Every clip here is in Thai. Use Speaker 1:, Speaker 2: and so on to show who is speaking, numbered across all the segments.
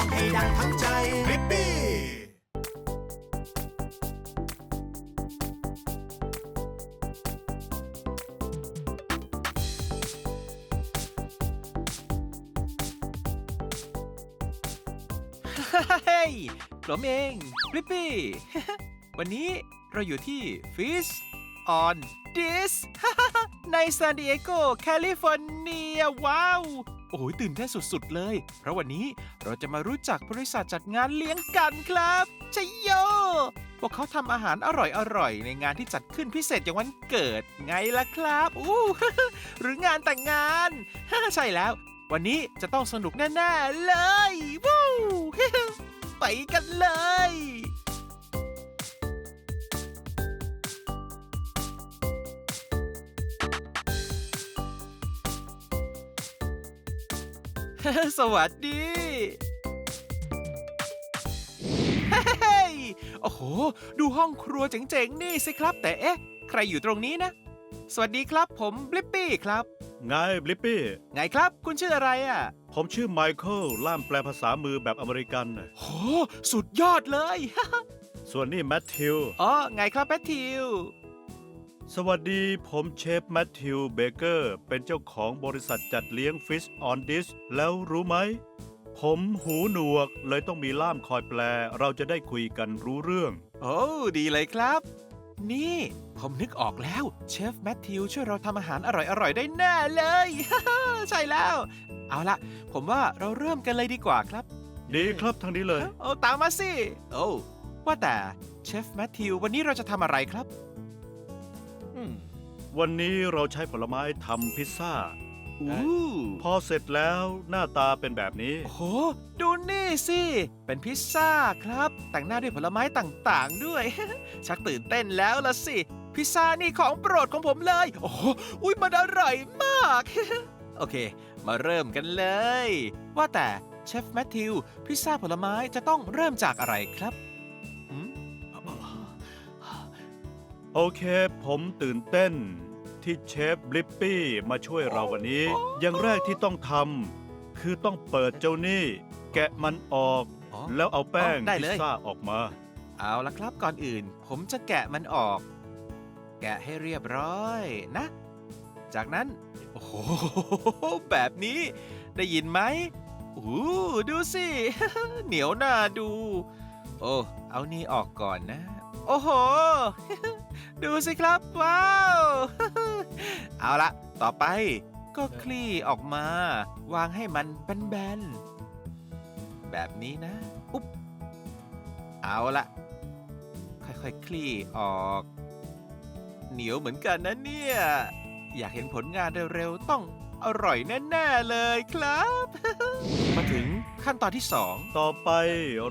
Speaker 1: องให้ดังทั้งใจริปปี้
Speaker 2: เฮ้ยผมเองริปปี้ วันนี้เราอยู่ที่ Fish on This ในซานดิเอโกแคลิฟอร์เนีย ว้าว โอ้ยตื่นเต้นสุดๆเลย เพราะวันนี้เราจะมารู้จักบริษัทจัดงานเลี้ยงกันครับชยโย พวกเขาทำอาหารอร่อยๆ ในงานที่จัดขึ้นพิเศษอย่างวันเกิดไงล่ะครับอู้หรืองานแต่งงานใช่แล้ว วันนี้จะต้องสนุกแน่ๆเลยวู้ไปกันเลย สวัสดี เฮ้ย โอ้โห ดูห้องครัวเจ๋งๆ นี่สิครับ แต่เอ๊ะ ใครอยู่ตรงนี้นะ สวัสดีครับผมบลิปปี้ครับ
Speaker 3: ไงบลิปปี้
Speaker 2: ไงครับคุณชื่ออะไรอะ
Speaker 3: ผมชื่อไมเคิลล่ามแปลภาษามือแบบอเมริกันน่ะ
Speaker 2: โห สุดยอดเลย
Speaker 3: ส่วนนี่แมทธิว
Speaker 2: อ๋อ ไงครับแมทธิว
Speaker 3: สวัสดีผมเชฟแมทธิวเบเกอร์ เป็นเจ้าของบริษัทจัดเลี้ยง Fish on This แล้วรู้ไหม ผมหูหนวกเลยต้องมีล่ามคอยแปล เราจะได้คุยกันรู้เรื่อง
Speaker 2: โอ้ดีเลยครับ นี่ ผมนึกออกแล้วเชฟแมทธิวช่วยเราทำอาหารอร่อยๆ ได้แน่เลย ใช่แล้ว เอาละผมว่าเราเริ่มกันเลยดีกว่าครับ
Speaker 3: ดีครับทางนี้เลย
Speaker 2: โอ้ตามมาสิ โอ้ว่าแต่เชฟแมทธิววันนี้เราจะทำอะไรครับ
Speaker 3: วันนี้เราใช้ผลไม้ทำพิซซ่า
Speaker 2: อู้
Speaker 3: พอเสร็จแล้วหน้าตาเป็นแบบนี้
Speaker 2: โอ้โห ดูนี่สิ เป็นพิซซ่าครับ แต่งหน้าด้วยผลไม้ต่างๆด้วย ชักตื่นเต้นแล้วละสิ พิซซ่านี่ของโปรดของผมเลย โอ้โหอุ้ยมันอร่อยมาก โอเค มาเริ่มกันเลย ว่าแต่เชฟแมทธิว พิซซ่าผลไม้จะต้องเริ่มจากอะไรครับ
Speaker 3: โอเค ผมตื่นเต้น ที่เชฟบลิปปี้มาช่วยเราวันนี้ อย่างแรกที่ต้องทำคือต้องเปิดเจ้านี่ แกะมันออก
Speaker 2: อ๋อ
Speaker 3: แล้วเอาแป้ง
Speaker 2: ได้
Speaker 3: พิ
Speaker 2: เล
Speaker 3: ซ
Speaker 2: ย
Speaker 3: ซ่าออกมา
Speaker 2: เอาละครับก่อนอื่น ผมจะแกะมันออก แกะให้เรียบร้อยนะ จากนั้น โอ้โห แบบนี้ได้ยินไหมอู้ดูสิ เหนียวหน้าดู โอ้ เอานี่ออกก่อนนะ โอ้โห ดูสิครับว้าว เอาละต่อไปก็คลี่ออกมา วางให้มันแบนๆ แบบนี้นะ อุ๊บ เอาละค่อยๆ คลี่ออก เหนียวเหมือนกันนะเนี่ย อยากเห็นผลงานเร็วๆ ต้องอร่อยแน่ ๆ เลยครับ ขั้นตอนที่สอง
Speaker 3: ต่อไป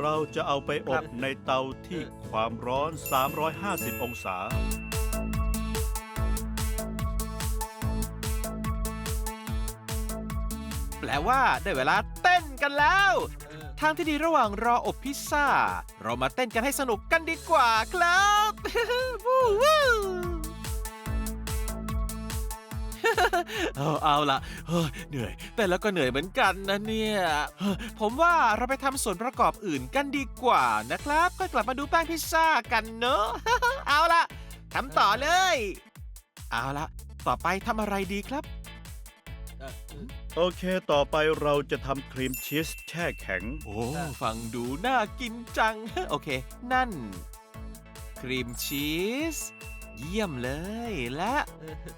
Speaker 3: เราจะเอาไปอ
Speaker 2: ครับบ
Speaker 3: ในเตาที่ความร้อน 350 องศา
Speaker 2: แปลว่าได้เวลาเต้นกันแล้ว ทางที่ดีระหว่างรออบพิซซ่า เรามาเต้นกันให้สนุกกันดีกว่าครับ วู้วู้ เอาเอาละเฮ้ยเหนื่อย แต่แล้วก็เหนื่อยเหมือนกันนะเนี่ยเฮ้ยผมว่าเราไปทำส่วนประกอบอื่นกันดีกว่านะครับค่อยกลับมาดูแป้งพิซซ่ากันเนอะ เอาละทำต่อเลย เอาละต่อไปทำอะไรดีครับ
Speaker 3: โอเค ต่อไปเราจะทำครีมชีสแช่แข็ง
Speaker 2: โอ้ฟังดูน่ากินจัง โอเค นั่น ครีมชีส เยี่ยมเลยและ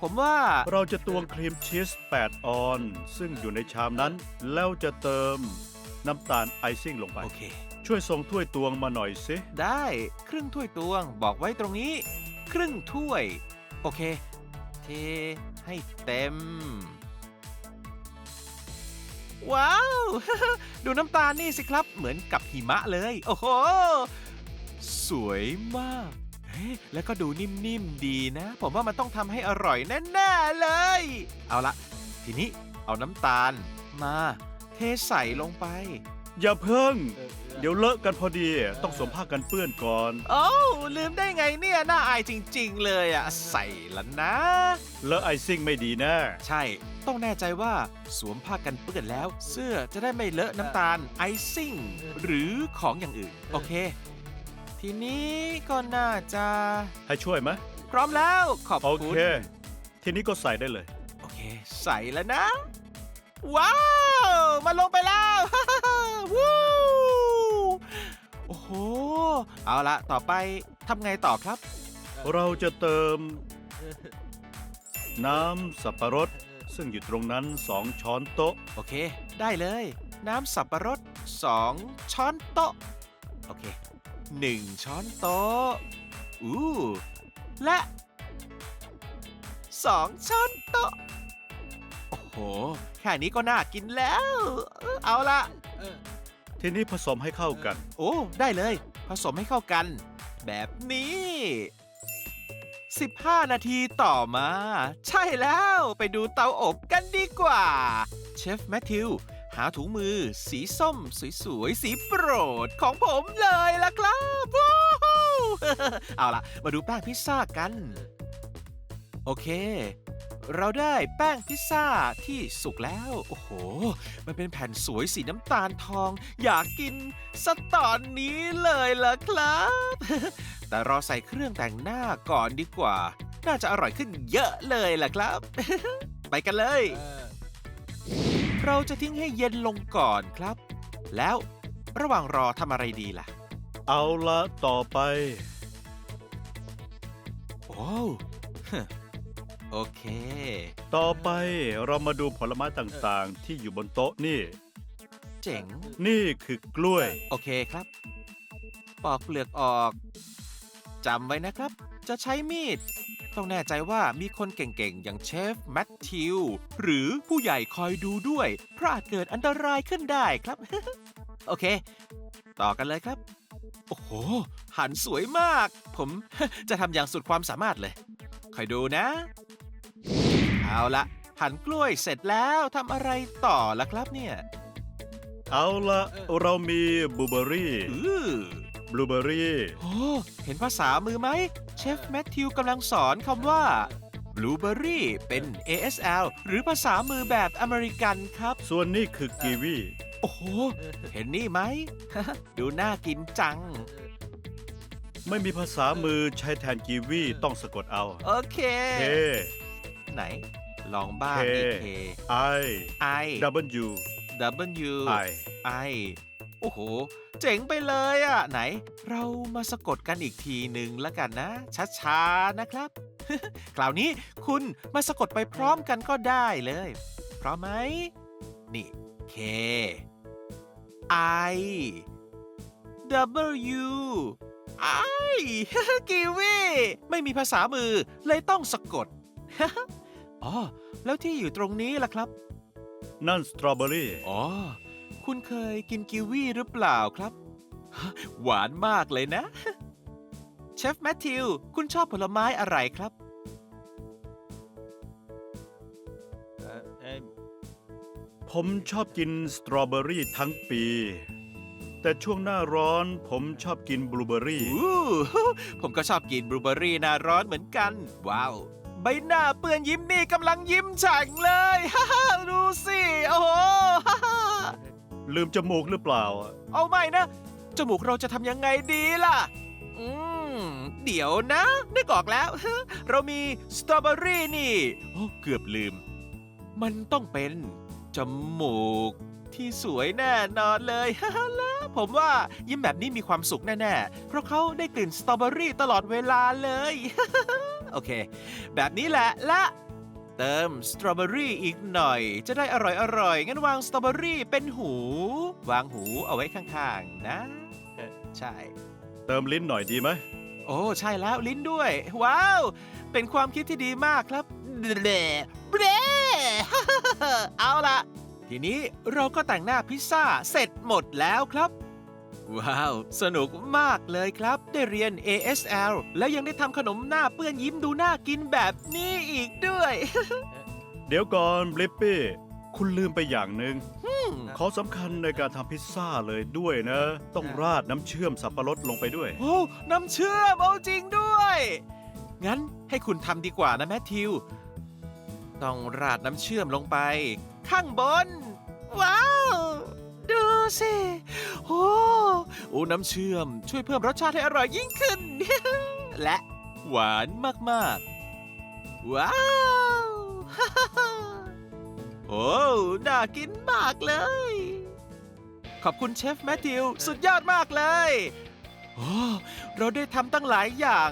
Speaker 2: ผมว่า
Speaker 3: เราจะตวงครีมชีส 8 ออน ซึ่งอยู่ในชามนั้น แล้วจะเติมน้ำตาลไอซิ่งลงไป
Speaker 2: โอเค
Speaker 3: ช่วยส่งถ้วยตวงมาหน่อยสิ
Speaker 2: ได้ครึ่งถ้วยตวงบอกไว้ตรงนี้ ครึ่งถ้วย โอเค เทให้เต็ม ว้าว ดูน้ำตาลนี่สิครับ เหมือนกับหิมะเลย โอ้โห สวยมากเฮ้ แล้วก็ดูนิ่มๆดีนะ ผมว่ามันต้องทำให้อร่อยแน่ๆเลย เอาละทีนี้เอาน้ำตาลมา เทใส่ลงไป
Speaker 3: อย่าเพิ่ง เดี๋ยวเลอะกันพอดี ต้องสวมผ้ากันเปื้อนก่อน
Speaker 2: โอ้วลืมได้ไงเนี่ยน่าอายจริง ๆ เลยอะใส่ละนะ
Speaker 3: เลอะไอซิ่งไม่ดีแน่
Speaker 2: ใช่ ต้องแน่ใจว่าสวมผ้ากันเปื้อนแล้ว เสื้อจะได้ไม่เลอะน้ำตาลไอซิ่ง หรือของอย่างอื่น โอเค ทีนี้ก็น่าจะ
Speaker 3: ให้ช่วยไหม
Speaker 2: พร้อมแล้วขอบ
Speaker 3: โอ
Speaker 2: คุ
Speaker 3: เค
Speaker 2: ณ
Speaker 3: ทีนี้ก็ใส่ได้เลย
Speaker 2: โอเค ใส่แล้วนะ ว้าวมาลงไปแล้ว วู้โอ้โห เอาละต่อไปทำไงต่อครับ
Speaker 3: เราจะเติม น้ำสับปะรด ซึ่งอยู่ตรงนั้นสองช้อนโต๊ะ
Speaker 2: โอเค ได้เลย น้ำสับปะรด 2 ช้อนโต๊ะ โอเค 1 ช้อนโต๊ะอู้และ 2 ช้อนโต๊ะ โอ้โห แค่นี้ก็น่ากินแล้ว เอาละ
Speaker 3: ทีนี้ผสมให้เข้ากัน
Speaker 2: โอ้ ได้เลย ผสมให้เข้ากัน แบบนี้ 15 นาทีต่อมา ใช่แล้ว ไปดูเตาอบกันดีกว่า เชฟแมทธิว หาถุงมือ สีส้ม สวยๆ สีโปรดของผมเลยล่ะครับเอาล่ะ มาดูแป้งพิซซ่ากัน โอเค เราได้แป้งพิซซ่าที่สุกแล้ว โอ้โห มันเป็นแผ่นสวยสีน้ำตาลทอง อยากกินสตอนนี้เลยล่ะครับ แต่รอใส่เครื่องแต่งหน้าก่อนดีกว่า น่าจะอร่อยขึ้นเยอะเลยล่ะครับ ไปกันเลย เราจะทิ้งให้เย็นลงก่อนครับ แล้วระหว่างรอทำอะไรดีล่ะ
Speaker 3: เอาละต่อไป
Speaker 2: โอ้วโอเค
Speaker 3: ต่อไปเรามาดูผลไม้ต่างๆ ที่อยู่บนโต๊ะนี่
Speaker 2: เจ๋ง
Speaker 3: นี่คือกล้วย
Speaker 2: โอเคครับ ปอกเปลือกออกจำไว้นะครับ จะใช้มีด ต้องแน่ใจว่ามีคนเก่งๆ อย่างเชฟแมทธิว หรือผู้ใหญ่คอยดูด้วย เพราะอาจเกิดอันตรายขึ้นได้ครับ โอเค ต่อกันเลยครับ โอ้โห หันสวยมาก ผมจะทำอย่างสุดความสามารถเลย คอยดูนะ เอาละหั่นกล้วยเสร็จแล้วทำอะไรต่อล่ะครับเนี่ย
Speaker 3: เอาละเรามีบลูเบอรี่
Speaker 2: อือ
Speaker 3: บลูเบอรี่
Speaker 2: โอ้เห็นภาษามือไหมเชฟแมทธิวกำลังสอนคำว่า blueberry เป็น ASL หรือภาษามือแบบอเมริกันครับ
Speaker 3: ส่วนนี้คือกีวี
Speaker 2: โอ้โห เห็นนี่ไหม ดูน่ากินจัง
Speaker 3: ไม่มีภาษามือใช้แทนกีวีต้องสะกดเอา
Speaker 2: โอเค
Speaker 3: K
Speaker 2: ไหน ลองบ้าง
Speaker 3: K
Speaker 2: ดิ K
Speaker 3: I
Speaker 2: I
Speaker 3: W
Speaker 2: W
Speaker 3: I
Speaker 2: I โอ้โห เจ๋งไปเลยอะ ไหน เรามาสะกดกันอีกทีหนึ่งแล้วกันนะ ช้าๆนะครับ คราวนี้คุณมาสะกดไปพร้อมกันก็ได้เลย พร้อมไหม นี่ K I W I กีวีไม่มีภาษามือเลยต้องสะกด อ๋อ แล้วที่อยู่ตรงนี้ล่ะครับ
Speaker 3: นั่นสตรอเบอรี่
Speaker 2: อ๋อ คุณเคยกินกิวีหรือเปล่าครับ หวานมากเลยนะ เชฟแมทธิว คุณชอบผลไม้อะไรครับ
Speaker 3: ผมชอบกินสตรอเบอรี่ทั้งปี แต่ช่วงหน้าร้อนผมชอบกินบลูเบอรี่
Speaker 2: อู้ผมก็ชอบกินบลูเบอร์รี่หนาร้อนเหมือนกัน ว้าว ใบหน้าเปื้อนยิ้มนี่กำลังยิ้มฉ่งเลย ฮ่าฮ่าดูสิ โอ้โหฮ่าฮ่า
Speaker 3: ลืมจมูกหรือเปล่า
Speaker 2: เอาไม่นะ จมูกเราจะทำยังไงดีล่ะ อืม เดี๋ยวนะนึกออกแล้ว เรามีสตรอเบอรี่นี่โอ้เกือบลืม มันต้องเป็น จมูกที่สวยแน่นอนเลย แล้วผมว่ายิ้มแบบนี้มีความสุขแน่ๆ เพราะเขาได้กลิ่นสตรอเบอรี่ตลอดเวลาเลย โอเค แบบนี้แหละและ เติมสตรอเบอรี่อีกหน่อย จะได้อร่อยๆงั้นวางสตรอเบอรี่เป็นหู วางหูเอาไว้ข้างๆ นะเออใช่
Speaker 3: เติมลิ้นหน่อยดีไหม
Speaker 2: โอ้ใช่แล้วลิ้นด้วย ว้าว เป็นความคิดที่ดีมากครับเบลเบล เอาละทีนี้เราก็แต่งหน้าพิซซ่าเสร็จหมดแล้วครับ ว้าว สนุกมากเลยครับ ได้เรียน ASL แล้วยังได้ทำขนมหน้าเปื้อนยิ้มดูน่ากินแบบนี้อีกด้วย
Speaker 3: เดี๋ยวก่อนบลิปปี้ คุณลืมไปอย่างหนึ่ง
Speaker 2: อืม
Speaker 3: ของสำคัญในการทำพิซซ่าเลยด้วยนะ ต้องราดน้ำเชื่อมสับปะรดลงไปด้วย
Speaker 2: โอ้ น้ำเชื่อมเอาจริงด้วย งั้นให้คุณทำดีกว่านะแมทธิว ต้องราดน้ำเชื่อมลงไป ข้างบน ว้าว ดูสิ โอ้โอ้น้ำเชื่อมช่วยเพิ่มรสชาติให้อร่อยยิ่งขึ้น และหวานมาก ๆ ว้าว โอ้ น่ากินมากเลย ขอบคุณเชฟแมทธิว สุดยอดมากเลย โอ้ เราได้ทำตั้งหลายอย่าง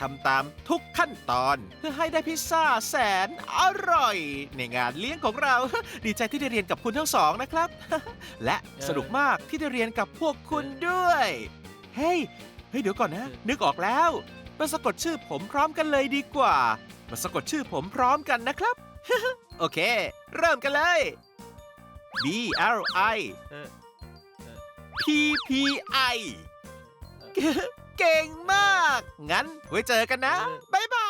Speaker 2: ทำตามทุกขั้นตอน เพื่อให้ได้พิซซ่าแสนอร่อย ในงานเลี้ยงของเรา ดีใจที่ได้เรียนกับคุณทั้งสองนะครับ และสนุกมากที่ได้เรียนกับพวกคุณด้วย เฮ้ยเฮ้ยเดี๋ยวก่อนนะ นึกออกแล้วมาสะกดชื่อผมพร้อมกันเลยดีกว่ามาสะกดชื่อผมพร้อมกันนะครับ โอเค เริ่มกันเลย B R I P P I เก่งมาก งั้นไว้เจอกันนะ บ๊ายบาย